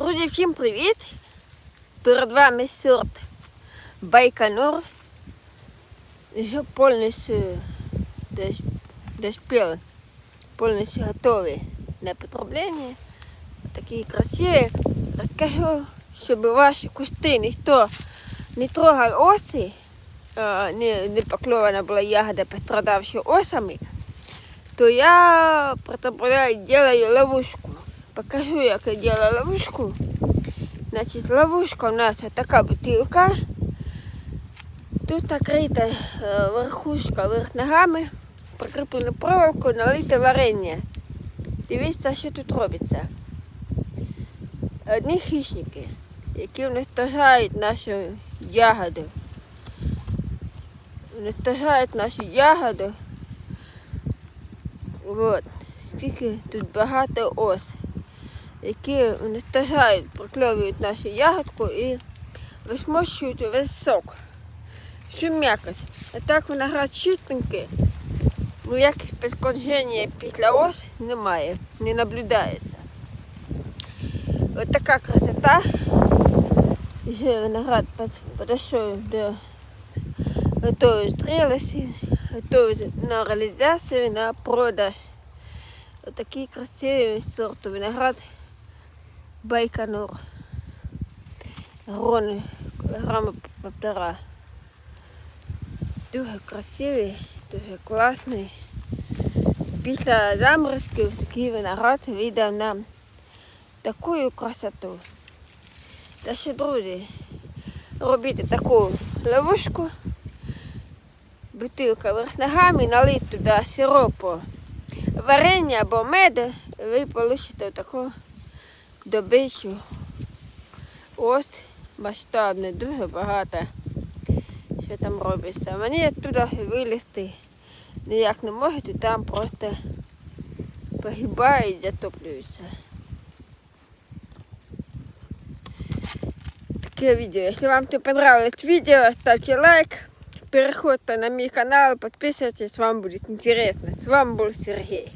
Друзі, всім привіт! Перед вами сорт Байконур. Вже повністю дос- доспел, повністю готовий на потреблення. Такі красиві. Розкажу, щоб ваші кусти ніхто не трогав оси, не, не покльована була ягода, пострадавши осами, то я притопляю, делаю ловушку. Покажу, як я делаю ловушку. Значить, ловушка у нас така бутилка. Тут накрита е, верхушка верх ногами, прикріплено проволоку, налите варення. Дивіться, що тут робиться. Одні хищники, які уничтожають нашу ягоду. Уничтожають нашу ягоду. Вот. Скільки тут багато ос, які уничтожають, прокльовують нашу ягодку і висмощують увесь сок. Всю м'якость. А так виноград чистенький. Ніяких пошкодження після ос немає, не наблюдається. Ось така красота. Вже виноград под- подійшов до готової стрілості, готовий на реалізацію, на продаж. Ось такий красивий сорт виноград Байконур. Грони по півтора. Дуже красивий, дуже класний. Після заморозків такий виноград видав нам таку красоту. Та що, друзі, робіть таку ловушку, бутилка вверх ногами, налить туди сиропу, варення або меду, і ви получите таку добичу. Ось масштабне, дуже багато, що там робиться. Мені туди вилізти ніяк не можуть, там просто погибають, затоплюються. Таке відео. Якщо вам це понравилось видео, ставьте лайк, переходьте на мій канал, підписуйтесь, вам буде интересно. З вами був Сергій.